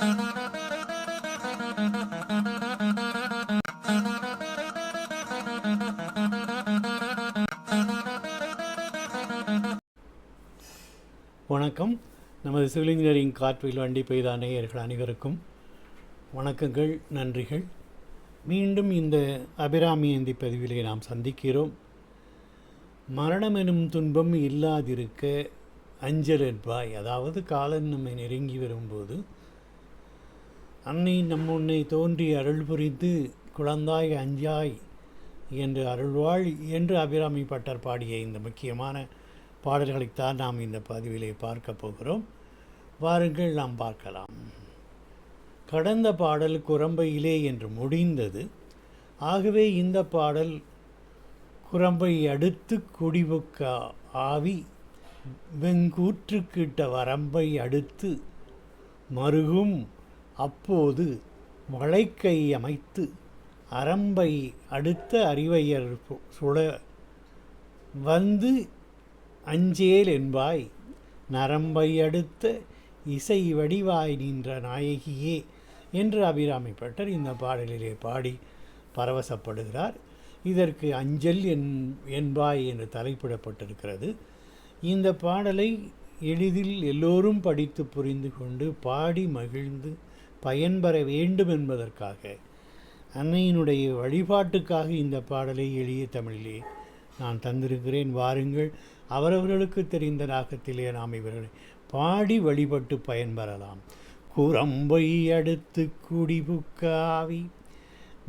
வணக்கம். நமது civil engineering கார்ட்வில் வண்டி பெய்த நேயர்கள் அனைவருக்கும் வணக்கங்கள் நன்றிகள். மீண்டும் இந்த அபிராமியந்தி பதிவிலே நாம் சந்திக்கிறோம். மரணம் எனும் துன்பம் இல்லாதிருக்க அஞ்சல் என்பாய் அதாவது காலம் நம்மை நெருங்கி வரும்போது அன்னை நம் உன்னை தோன்றி அருள் புரிந்து குழந்தாய் அஞ்சாய் என்று அருள்வாள் என்று அபிராமி பட்டர் பாடிய இந்த முக்கியமான பாடல்களைத்தான் நாம் இந்த பதிவிலே பார்க்க போகிறோம். வாருங்கள் நாம் பார்க்கலாம். கடந்த பாடல் குரம்பையிலே என்று முடிந்தது. ஆகவே இந்த பாடல் குரம்பை அடுத்து குடிபுக்க ஆவி வெங்கூற்றுக்கிட்ட வரம்பை அடுத்து மருகும் அப்போது வளைக்கை அமைத்து அரம்பை அடுத்த அறிவையர் சுழ வந்து அஞ்சேல் என்பாய் நரம்பை அடுத்த இசை வடிவாய் நின்ற நாயகியே என்று அபிராமி பட்டர் இந்த பாடலிலே பாடி பரவசப்படுகிறார். இதற்கு அஞ்சல் என் என்பாய் என்று தலைப்பிடப்பட்டிருக்கிறது. இந்த பாடலை எளிதில் எல்லோரும் படித்து புரிந்து கொண்டு பாடி மகிழ்ந்து பயன்பெற வேண்டும் என்பதற்காக அன்னையினுடைய வழிபாட்டுக்காக இந்த பாடலை எளிய தமிழிலே நான் தந்திருக்கிறேன். வாருங்கள் அவரவர்களுக்கு தெரிந்த ராகத்திலே நாம் இவர்களை பாடி வழிபட்டு பயன்பெறலாம். குரம்பை அடுத்து குடிபுக்காவி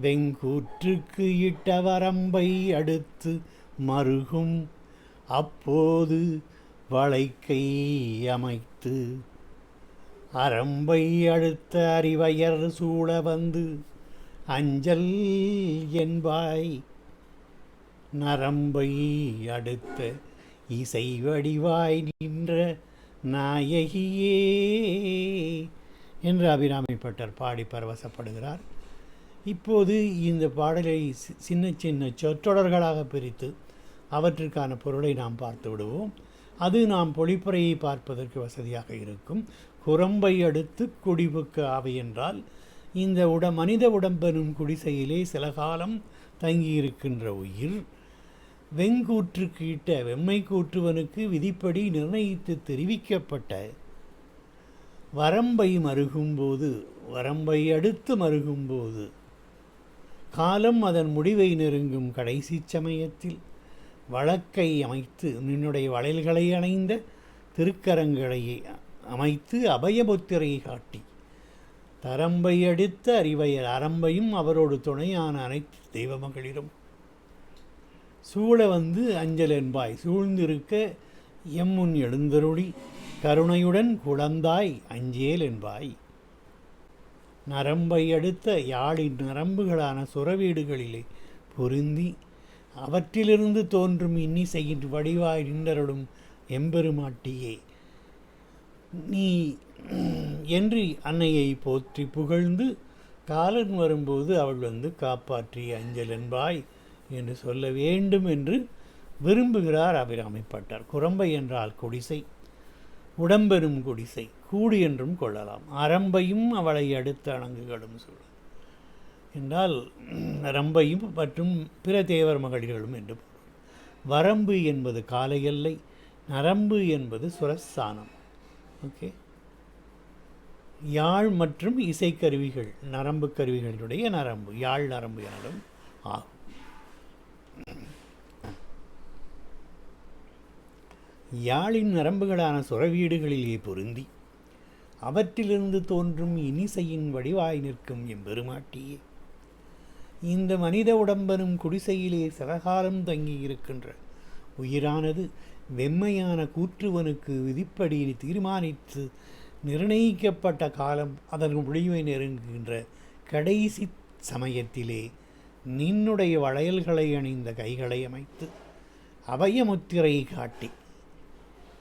வெங்கூற்றுக்கு இட்ட வரம்பை அடுத்து மருகும். அப்போது வளைக்கை அமைத்து அரம்பை அடுத்த அறிவையர் சூழ வந்து அஞ்சல் என்பாய். நரம்பை அடுத்த இசை வடிவாய் நின்ற நாயகியே என்று அபிராமிப்பட்டர் பாடி பரவசப்படுகிறார். இப்போது இந்த பாடலை சி- சின்ன சின்ன சொற்றொடர்களாக பிரித்து அவற்றிற்கான பொருளை நாம் பார்த்து விடுவோம். அது நாம் பொழிப்புரையை பார்ப்பதற்கு வசதியாக இருக்கும். குரம்பை அடுத்து குடிபுக்கு ஆவை என்றால் இந்த உட மனித உடம்பெனும் குடிசையிலே சில காலம் தங்கியிருக்கின்ற உயிர் வெங்கூற்றுக்கு இட்ட வெம்மை கூற்றுவனுக்கு விதிப்படி நிர்ணயித்து தெரிவிக்கப்பட்ட வரம்பை மருகும்போது வரம்பை அடுத்து மருகும்போது காலம் அதன் முடிவை நெருங்கும் கடைசி சமயத்தில் வழக்கை அமைத்து நின்னுடைய வளையல்களை அணைந்த திருக்கரங்களை அமைத்து அபயமுத்திரையை காட்டி தரம்பை அடித்த அறிவையர் அரம்பையும் அவரோடு துணையான அனைத்து தெய்வ மகளிரும் சூழ வந்து அஞ்சல் என்பாய் சூழ்ந்திருக்க எம்முன் எழுந்தருளி கருணையுடன் குழந்தாய் அஞ்சேல் என்பாய். நரம்பை அடுத்த யாழின் நரம்புகளான சுரவீடுகளிலே பொருந்தி அவற்றிலிருந்து தோன்றும் இன்னிசையின் வடிவாய் நின்றருளும் எம்பெருமாட்டியே. நீ என்று அன்னையை போற்றி புகழ்ந்து காலன் வரும்போது அவள் வந்து காப்பாற்றி அஞ்சல் என்பாய் என்று சொல்ல வேண்டும் என்று விரும்புகிறார் அபிராமிப்பட்டார் குரம்பை என்றால் குடிசை உடம்பெரும் குடிசை கூடு என்றும் கொள்ளலாம். அரம்பையும் அவளை அடுத்த அணங்குகளும் சொல்லும் என்றால் ரம்பையும் மற்றும் பிற தேவர் மகளிர்களும் என்று பொருள். வரம்பு என்பது காலை எல்லை நரம்பு என்பது சுரஸ்தானம். ஓகே? யாழ் மற்றும் இசைக்கருவிகள் நரம்பு கருவிகளுடைய நரம்பு யாழ் நரம்பு எனலும் ஆகும். யாழின் நரம்புகளான சுரவீடுகளிலே பொருந்தி அவற்றிலிருந்து தோன்றும் இனிசையின் வடிவாய் நிற்கும் எம்பெருமாட்டியே. இந்த மனித உடம்பெனும் குடிசையிலே சிறகாலம் தங்கி இருக்கின்ற உயிரானது வெம்மையான கூற்றுவனுக்கு விதிப்படி தீர்மானித்து நிர்ணயிக்கப்பட்ட காலம் அதன் முடிவை நெருங்குகின்ற கடைசி சமயத்திலே நின்னுடைய வளையல்களை அணிந்த கைகளை அமைத்து அபயமுத்திரை காட்டி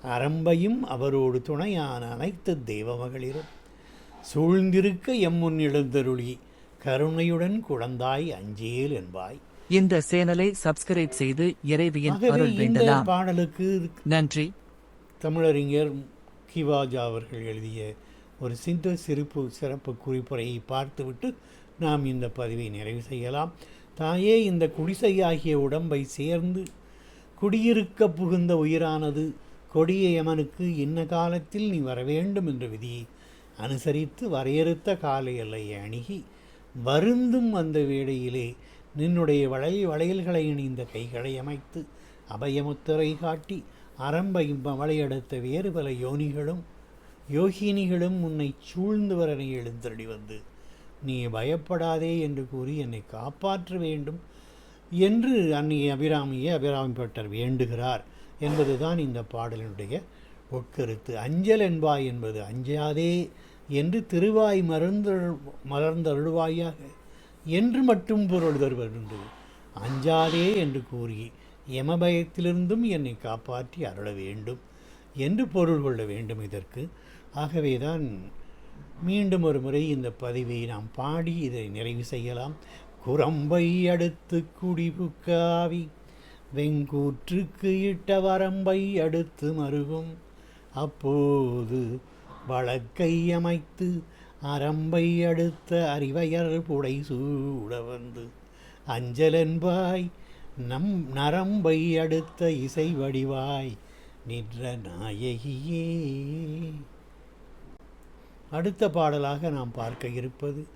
அரம்பையும் அவரோடு துணையான அனைத்து தெய்வமகளிரும் சூழ்ந்திருக்க எம்முன் எழுந்தருளி கருணையுடன் குழந்தாய் அஞ்சேல் என்பாய். இந்த சேனலை சப்ஸ்கிரைப் செய்து இறைவியின் அருள் வேண்டலாம். பாடலுக்கு நன்றி. தமிழறிஞர் கிவாஜா அவர்கள் எழுதிய ஒரு சிந்த சிறப்பு சிறப்பு குறிப்புரையை பார்த்துவிட்டு நாம் இந்த பதிவை நிறைவு செய்யலாம். தாயே இந்த குடிசையாகிய உடம்பை சேர்ந்து குடியிருக்க புகுந்த உயிரானது கொடிய யமனுக்கு இன்ன காலத்தில் நீ வர வேண்டும் என்ற விதியை அனுசரித்து வரையறுத்த கால எல்லையை அணுகி வருந்தும் அந்த வேளையிலே நின்னுடைய வளை வளையல்களை இணைந்த கைகளை அமைத்து அபயமுத்திரை காட்டி அரம்பையும் வளையெடுத்த வேறு பல யோனிகளும் யோகினிகளும் உன்னை சூழ்ந்து வர நீ எழுந்தடி வந்து நீ பயப்படாதே என்று கூறி என்னை காப்பாற்ற வேண்டும் என்று அன்னை அபிராமியை அபிராமி பட்டர் வேண்டுகிறார் என்பதுதான் இந்த பாடலினுடைய உட்கருத்து அஞ்சல் என்பாய் என்பது அஞ்சாதே என்று திருவாய் மறந்தருள் மலர்ந்தருள்வாயாக. என்று மட்டும் பொருள் தருவது அஞ்சாதே என்று கூறி யமபயத்திலிருந்தும் என்னை காப்பாற்றி அருள வேண்டும் என்று பொருள் கொள்ள வேண்டும் இதற்கு. ஆகவேதான் மீண்டும் ஒரு முறை இந்த பதிவை நாம் பாடி இதை நிறைவு செய்யலாம். குரம்பை அடுத்து குடிபுக்காவி வெங்கூற்றுக்கு இட்ட வரம்பை அடுத்து மருகும் அப்போது வழக்கை அமைத்து அரம்பை அடுத்த அறிவையர் புடை சூட வந்து. அஞ்சலென்பாய் நம் நரம்பை அடுத்த இசை வடிவாய் நின்ற நாயகியே. அடுத்த பாடலாக நாம் பார்க்க இருப்பது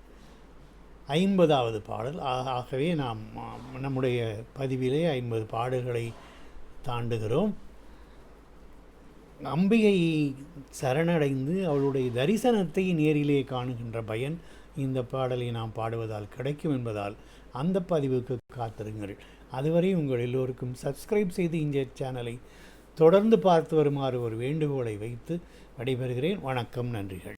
ஐம்பதாவது பாடல். ஆகவே நாம் நம்முடைய பதிவிலே ஐம்பது பாடல்களை தாண்டுகிறோம். அம்பிகை சரணடைந்து அவளுடைய தரிசனத்தை நேரிலே காணுகின்ற பயன் இந்த பாடலை நாம் பாடுவதால் கிடைக்கும் என்பதால் அந்த பதிவுக்கு காத்திருங்கள். அதுவரை உங்கள் எல்லோருக்கும் சப்ஸ்கிரைப் செய்து இந்த சேனலை தொடர்ந்து பார்த்து வருமாறு ஒரு வேண்டுகோளை வைத்து விடைபெறுகிறேன். வணக்கம் நன்றிகள்.